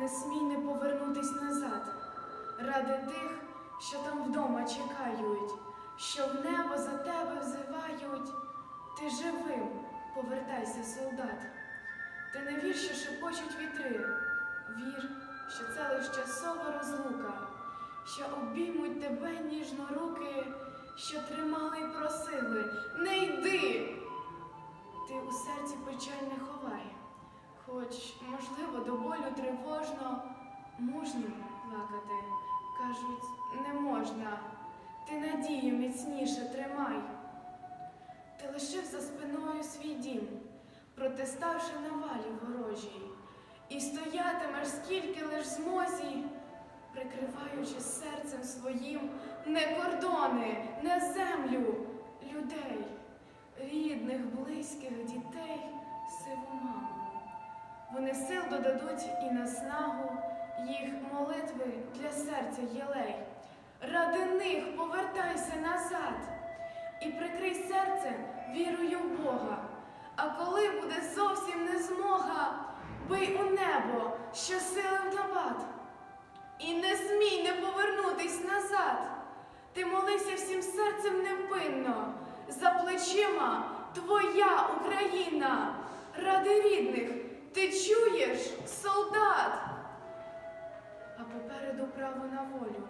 не смій не повернутись назад. Ради тих, що там вдома чекають, що в небо за тебе взивають. Ти живим, повертайся, солдат. Ти не вір, що шепочуть вітри. Вір, що це лиш часова розлука, що обіймуть тебе ніжно руки, що тримали й. Болю тривожно, мужнім плакати, кажуть, не можна. Ти надію міцніше тримай. Ти лишив за спиною свій дім, протиставши навалі ворожій, і стоятимеш скільки лиш змозі, прикриваючи серцем своїм не кордони, не землю, людей, рідних, близьких додадуть і наснагу, їх молитви для серця єлей. Ради них повертайся назад і прикрий серце вірою в Бога. А коли буде зовсім не змога, бий у небо, що сили в набат. І не смій не повернутись назад. Ти молився всім серцем невпинно, за плечима твоя Україна, ради рідних ти чуєш, солдат. А попереду право на волю,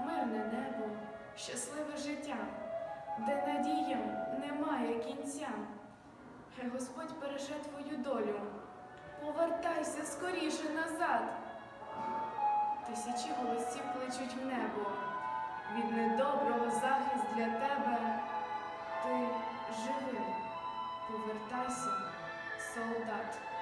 мирне небо, щасливе життя, де надіям немає кінця. Хай Господь береже твою долю. Повертайся скоріше назад. Тисячі голосів кличуть в небо. Від недоброго захист для тебе. Ти живий. Повертайся, солдат.